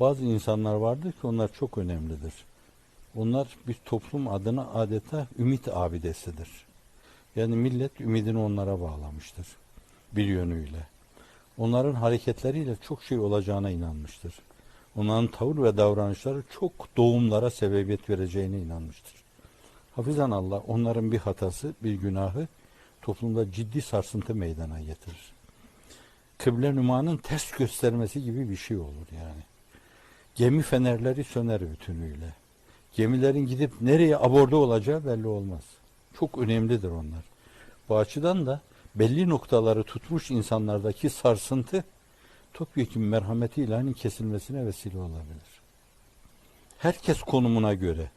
Bazı insanlar vardır ki onlar çok önemlidir. Onlar bir toplum adına adeta ümit abidesidir. Yani millet ümidini onlara bağlamıştır bir yönüyle. Onların hareketleriyle çok şey olacağına inanmıştır. Onların tavır ve davranışları çok doğumlara sebebiyet vereceğine inanmıştır. Hafizan Allah onların bir hatası, bir günahı toplumda ciddi sarsıntı meydana getirir. Kıble nümanın ters göstermesi gibi bir şey olur yani. Gemi fenerleri söner bütünüyle. Gemilerin gidip nereye aborde olacağı belli olmaz. Çok önemlidir onlar. Bu açıdan da belli noktaları tutmuş insanlardaki sarsıntı topyekun merhameti ilahinin kesilmesine vesile olabilir. Herkes konumuna göre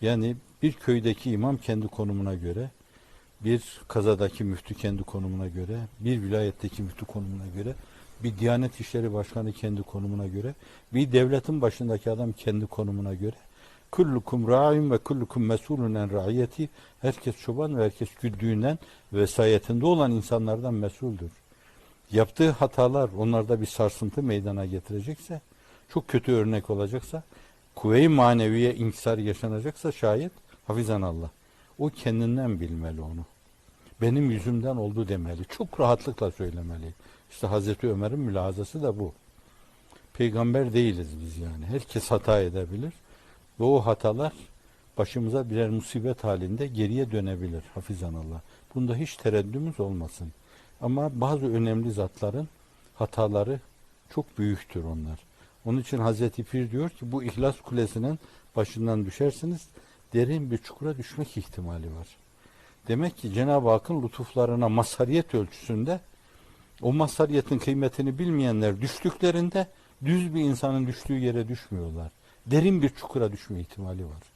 yani bir köydeki imam kendi konumuna göre, bir kazadaki müftü kendi konumuna göre, bir vilayetteki müftü konumuna göre, bir Diyanet İşleri Başkanı kendi konumuna göre, bir devletin başındaki adam kendi konumuna göre, kullukum ra'in ve kullukum mesulun en ra'iyeti herkes çoban ve herkes güldüğünden vesayetinde olan insanlardan mesuldür. Yaptığı hatalar onlarda bir sarsıntı meydana getirecekse, çok kötü örnek olacaksa, kuvve-i maneviye inkisar yaşanacaksa şayet hafizan Allah. O kendinden bilmeli onu. Benim yüzümden oldu demeli. Çok rahatlıkla söylemeli. İşte Hazreti Ömer'in mülazası da bu. Peygamber değiliz biz yani. Herkes hata edebilir. Ve o hatalar başımıza birer musibet halinde geriye dönebilir. Hafizan Allah. Bunda hiç tereddümümüz olmasın. Ama bazı önemli zatların hataları çok büyüktür onlar. Onun için Hazreti Pir diyor ki bu ihlas kulesinin başından düşersiniz derin bir çukura düşmek ihtimali var. Demek ki Cenab-ı Hakk'ın lütuflarına mazhariyet ölçüsünde o mazhariyetin kıymetini bilmeyenler düştüklerinde düz bir insanın düştüğü yere düşmüyorlar. Derin bir çukura düşme ihtimali var.